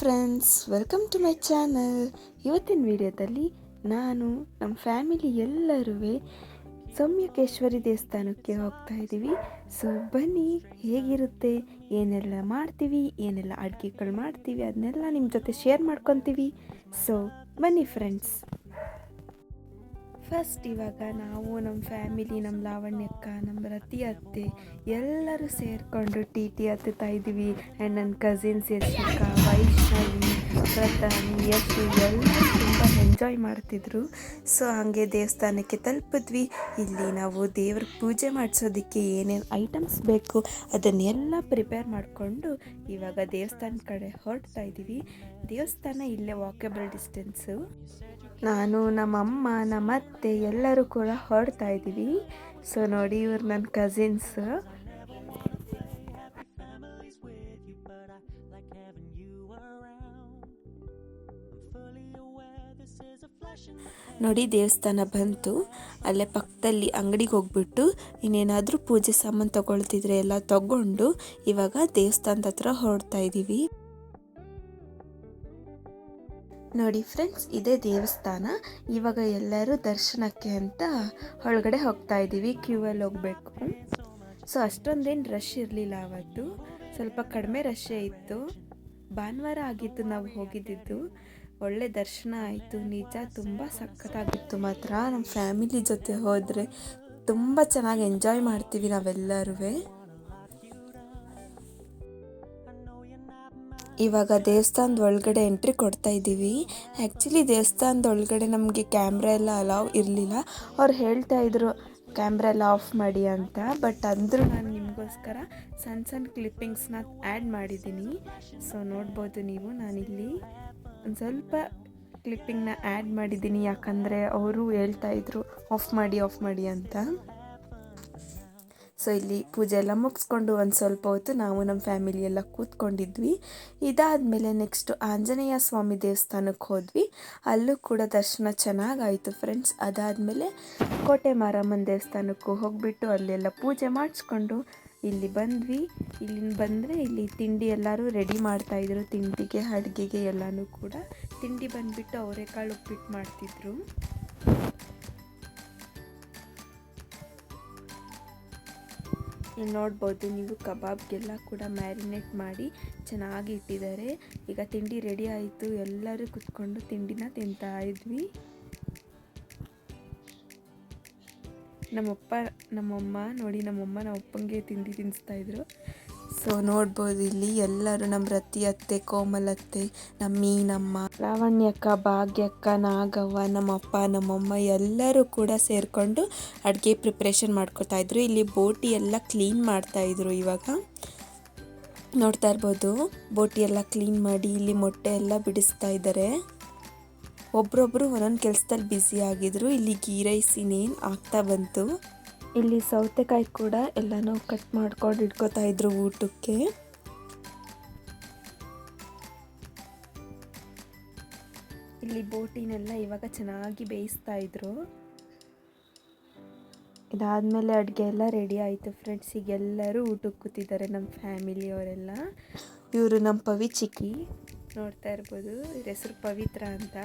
Friends welcome to my channel ಇವತ್ತಿನ ವಿಡಿಯೋದಲ್ಲಿ ನಾನು ನಮ್ಮ ಫ್ಯಾಮಿಲಿ ಎಲ್ಲರೂ ಸೌಮ್ಯಕೇಶ್ವರಿ ದೇವಸ್ಥಾನಕ್ಕೆ ಹೋಗ್ತಾ ಇದ್ದೀವಿ. ಸೊ ಬನ್ನಿ, ಹೇಗಿರುತ್ತೆ, ಏನೆಲ್ಲ ಮಾಡ್ತೀವಿ, ಏನೆಲ್ಲ ಅಡುಗೆಗಳು ಮಾಡ್ತೀವಿ, ಅದನ್ನೆಲ್ಲ ನಿಮ್ಮ ಜೊತೆ ಶೇರ್ ಮಾಡ್ಕೊತೀವಿ. ಸೊ ಬನ್ನಿ ಫ್ರೆಂಡ್ಸ್ ಫಸ್ಟ್ ಇವಾಗ ನಾವು ನಮ್ಮ ಫ್ಯಾಮಿಲಿ ನಮ್ಮ ಲಾವಣ್ಯಕ್ಕ ನಮ್ಮ ರತಿ ಅತ್ತೆ ಎಲ್ಲರೂ ಸೇರಿಕೊಂಡು ಟಿ ಟಿ ಹತ್ತುತ್ತಾ ಇದ್ದೀವಿ. ಆ್ಯಂಡ್ ನನ್ನ ಕಸಿನ್ಸ್ ಯಶಿಕ, ವೈಷ್ಣವಿ ಪ್ರತಾನಿ ಯಶು ಎಲ್ಲರೂ ತುಂಬ ಎಂಜಾಯ್ ಮಾಡ್ತಿದ್ರು. ಸೊ ಹಾಗೆ ದೇವಸ್ಥಾನಕ್ಕೆ ತಲುಪಿದ್ವಿ. ಇಲ್ಲಿ ನಾವು ದೇವ್ರ ಪೂಜೆ ಮಾಡಿಸೋದಕ್ಕೆ ಏನೇನು ಐಟಮ್ಸ್ ಬೇಕು ಅದನ್ನೆಲ್ಲ ಪ್ರಿಪೇರ್ ಮಾಡಿಕೊಂಡು ಇವಾಗ ದೇವಸ್ಥಾನ ಕಡೆ ಹೊರಡ್ತಾ ಇದ್ದೀವಿ. ದೇವಸ್ಥಾನ ಇಲ್ಲೇ ವಾಕೇಬಲ್ ಡಿಸ್ಟೆನ್ಸು ನಾನು ನಮ್ಮಮ್ಮ ನಮ್ಮ ಅತ್ತೆ ಎಲ್ಲರೂ ಕೂಡ ಹೊರಡ್ತಾ ಇದ್ದೀವಿ. ಸೊ ನೋಡಿ ಇವ್ರು ನನ್ನ ಕಸಿನ್ಸ್ ನೋಡಿ ದೇವಸ್ಥಾನ ಬಂತು. ಅಲ್ಲೇ ಪಕ್ಕದಲ್ಲಿ ಅಂಗಡಿಗೆ ಹೋಗ್ಬಿಟ್ಟು ಇನ್ನೇನಾದರೂ ಪೂಜೆ ಸಾಮಾನು ತಗೊಳ್ತಿದ್ರೆ ಎಲ್ಲ ತಗೊಂಡು ಇವಾಗ ದೇವಸ್ಥಾನದ ಹತ್ರ ಹೊರಡ್ತಾ ಇದ್ದೀವಿ. ನೋಡಿ ಫ್ರೆಂಡ್ಸ್, ಇದೇ ದೇವಸ್ಥಾನ. ಇವಾಗ ಎಲ್ಲರೂ ದರ್ಶನಕ್ಕೆ ಅಂತ ಒಳಗಡೆ ಹೋಗ್ತಾ ಇದ್ದೀವಿ ಕ್ಯೂ ಅಲ್ಲಿ ಹೋಗಬೇಕು. ಸೊ ಅಷ್ಟೊಂದೇನು ರಶ್ ಇರಲಿಲ್ಲ ಅವತ್ತು. ಸ್ವಲ್ಪ ಕಡಿಮೆ ರಶ್ಶೇ ಇತ್ತು. ಭಾನುವಾರ ಆಗಿತ್ತು ನಾವು ಹೋಗಿದ್ದಿದ್ದು ಒಳ್ಳೆ ದರ್ಶನ ಆಯಿತು. ನಿಜ ತುಂಬ ಸಖತ್ತಾಗಿತ್ತು ಮಾತ್ರ. ನಮ್ಮ ಫ್ಯಾಮಿಲಿ ಜೊತೆ ಹೋದರೆ ತುಂಬ ಚೆನ್ನಾಗಿ ಎಂಜಾಯ್ ಮಾಡ್ತೀವಿ ನಾವೆಲ್ಲರೂ ಇವಾಗ ದೇವಸ್ಥಾನದ ಒಳಗಡೆ ಎಂಟ್ರಿ ಕೊಡ್ತಾ ಇದ್ದೀವಿ. ಆ್ಯಕ್ಚುಲಿ ದೇವಸ್ಥಾನದ ಒಳಗಡೆ ನಮಗೆ ಕ್ಯಾಮ್ರಾ ಎಲ್ಲ ಅಲಾವ್ ಇರಲಿಲ್ಲ. ಅವ್ರು ಹೇಳ್ತಾ ಇದ್ರು ಕ್ಯಾಮ್ರಾ ಎಲ್ಲ ಆಫ್ ಮಾಡಿ ಅಂತ. ಬಟ್ ಅಂದರೂ ನಾನು ನಿಮಗೋಸ್ಕರ ಸಣ್ಣ ಸಣ್ಣ ಕ್ಲಿಪ್ಪಿಂಗ್ಸ್ನ ಆ್ಯಡ್ ಮಾಡಿದ್ದೀನಿ. ಸೊ ನೋಡ್ಬೋದು ನೀವು, ನಾನಿಲ್ಲಿ ಒಂದು ಸ್ವಲ್ಪ ಕ್ಲಿಪ್ಪಿಂಗ್ನ ಆ್ಯಡ್ ಮಾಡಿದ್ದೀನಿ. ಯಾಕಂದರೆ ಅವರು ಹೇಳ್ತಾ ಇದ್ರು ಆಫ್ ಮಾಡಿ ಆಫ್ ಮಾಡಿ ಅಂತ. ಸೊ ಇಲ್ಲಿ ಪೂಜೆ ಎಲ್ಲ ಮುಗಿಸ್ಕೊಂಡು ಒಂದು ಸ್ವಲ್ಪ ಹೊತ್ತು ನಾವು ನಮ್ಮ ಫ್ಯಾಮಿಲಿ ಎಲ್ಲ ಕೂತ್ಕೊಂಡಿದ್ವಿ. ಇದಾದಮೇಲೆ ನೆಕ್ಸ್ಟು ಆಂಜನೇಯ ಸ್ವಾಮಿ ದೇವಸ್ಥಾನಕ್ಕೆ ಹೋದ್ವಿ. ಅಲ್ಲೂ ಕೂಡ ದರ್ಶನ ಚೆನ್ನಾಗಾಯಿತು ಫ್ರೆಂಡ್ಸ್ ಅದಾದಮೇಲೆ ಕೋಟೆ ಮಾರಮ್ಮನ ದೇವಸ್ಥಾನಕ್ಕೂ ಹೋಗಿಬಿಟ್ಟು ಅಲ್ಲೆಲ್ಲ ಪೂಜೆ ಮಾಡಿಸ್ಕೊಂಡು ಇಲ್ಲಿ ಬಂದ್ವಿ. ಇಲ್ಲಿ ಬಂದರೆ ಇಲ್ಲಿ ತಿಂಡಿ ಎಲ್ಲರೂ ರೆಡಿ ಮಾಡ್ತಾಯಿದ್ರು ತಿಂಡಿಗೆ, ಅಡುಗೆಗೆ ಎಲ್ಲನೂ ಕೂಡ ತಿಂಡಿ ಬಂದುಬಿಟ್ಟು ಅವರೆಕಾಳು ಉಪ್ಪಿಟ್ಟು ಮಾಡ್ತಿದ್ರು. ನೋಡ್ಬೋದು. ನೀವು ಕಬಾಬ್ಗೆಲ್ಲ ಕೂಡ ಮ್ಯಾರಿನೇಟ್ ಮಾಡಿ ಚೆನ್ನಾಗಿ ಇಟ್ಟಿದ್ದಾರೆ. ಈಗ ತಿಂಡಿ ರೆಡಿ ಆಯಿತು. ಎಲ್ಲರೂ ಕುತ್ಕೊಂಡು ತಿಂಡಿನ ತಿಂತಾ ಇದ್ವಿ. ನಮ್ಮಪ್ಪ, ನಮ್ಮಮ್ಮ ನೋಡಿ ನಮ್ಮಮ್ಮ ನಮ್ಮಪ್ಪಂಗೆ ತಿಂಡಿ ತಿನ್ನಿಸ್ತಾ ಇದ್ರು. ಸೊ ನೋಡ್ಬೋದು ಇಲ್ಲಿ ಎಲ್ಲರೂ ನಮ್ಮ ರತಿ ಅತ್ತೆ ಕೋಮಲತ್ತೆ ನಮ್ಮ ಮೀನಮ್ಮ ಲಾವಣ್ಯಕ್ಕ ಭಾಗ್ಯಕ್ಕ, ನಾಗವ್ವ ನಮ್ಮಪ್ಪ ನಮ್ಮಮ್ಮ ಎಲ್ಲರೂ ಕೂಡ ಸೇರಿಕೊಂಡು ಅಡುಗೆ ಪ್ರಿಪ್ರೇಷನ್ ಮಾಡ್ಕೊತಾ ಇದ್ರು. ಇಲ್ಲಿ ಬೋಟಿ ಎಲ್ಲ ಕ್ಲೀನ್ ಮಾಡ್ತಾ ಇದ್ರು ಇವಾಗ. ನೋಡ್ತಾ ಇರ್ಬೋದು, ಬೋಟಿ ಎಲ್ಲ ಕ್ಲೀನ್ ಮಾಡಿ ಇಲ್ಲಿ ಮೊಟ್ಟೆ ಎಲ್ಲ ಬಿಡಿಸ್ತಾ ಇದ್ದಾರೆ. ಒಬ್ರೊಬ್ರು ಒಂದೊಂದು ಕೆಲಸದಲ್ಲಿ ಬ್ಯುಸಿ ಆಗಿದ್ರು. ಇಲ್ಲಿ ಗೀ ರೈಸ್ ಇನ್ನೇನು ಆಗ್ತಾ ಬಂತು. ಇಲ್ಲಿ ಸೌತೆಕಾಯಿ ಕೂಡ ಎಲ್ಲನೂ ಕಟ್ ಮಾಡ್ಕೊಂಡು ಇಟ್ಕೋತಾ ಇದ್ರು ಊಟಕ್ಕೆ. ಇಲ್ಲಿ ಬೋಟಿನೆಲ್ಲ ಇವಾಗ ಚೆನ್ನಾಗಿ ಬೇಯಿಸ್ತಾ ಇದ್ರು. ಇದಾದಮೇಲೆ ಅಡುಗೆ ಎಲ್ಲ ರೆಡಿ ಆಯಿತು ಫ್ರೆಂಡ್ಸ್ ಎಲ್ಲರೂ ಊಟಕ್ಕೆ ಕೂತಿದ್ದಾರೆ ನಮ್ಮ ಫ್ಯಾಮಿಲಿಯವರೆಲ್ಲ ಇವರು ನಮ್ಮ ಪವಿ ಚಿಕ್ಕಿ ನೋಡ್ತಾ ಇರ್ಬೋದು, ಇವ್ರ ಹೆಸರು ಪವಿತ್ರ ಅಂತ.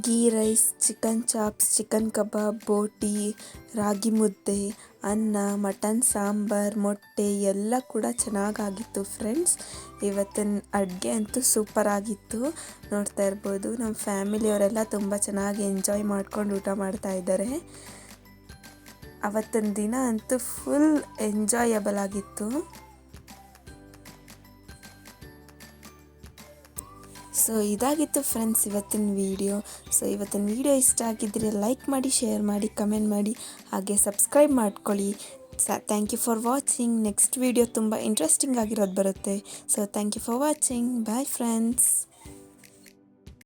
Ghee rice, chicken chops, chicken kebab, boti, ragi mudde, ಅನ್ನ, ಮಟನ್, ಸಾಂಬಾರ್, ಮೊಟ್ಟೆ ಎಲ್ಲ ಕೂಡ ಚೆನ್ನಾಗಾಗಿತ್ತು ಫ್ರೆಂಡ್ಸ್. ಇವತ್ತಿನ ಅಡುಗೆ ಅಂತೂ ಸೂಪರ್ ಆಗಿತ್ತು. ನೋಡ್ತಾ ಇರ್ಬೋದು ನಮ್ಮ ಫ್ಯಾಮಿಲಿಯವರೆಲ್ಲ ತುಂಬ ಚೆನ್ನಾಗಿ ಎಂಜಾಯ್ ಮಾಡ್ಕೊಂಡು ಊಟ ಮಾಡ್ತಾ ಇದ್ದಾರೆ. ಅವತ್ತಿನ ದಿನ ಅಂತೂ ಫುಲ್ ಎಂಜಾಯಬಲ್ ಆಗಿತ್ತು. ಸೊ ಇದಾಗಿತ್ತು ಫ್ರೆಂಡ್ಸ್ ಇವತ್ತಿನ ವೀಡಿಯೋ ಸೊ ಇವತ್ತಿನ ವೀಡಿಯೋ ಇಷ್ಟ ಆಗಿದ್ದರೆ ಲೈಕ್ ಮಾಡಿ ಶೇರ್ ಮಾಡಿ ಕಮೆಂಟ್ ಮಾಡಿ, ಹಾಗೆ ಸಬ್ಸ್ಕ್ರೈಬ್ ಮಾಡ್ಕೊಳ್ಳಿ. ಸ thank you for watching next video ತುಂಬ ಇಂಟ್ರೆಸ್ಟಿಂಗ್ ಆಗಿರೋದು ಬರುತ್ತೆ. So thank you for watching bye friends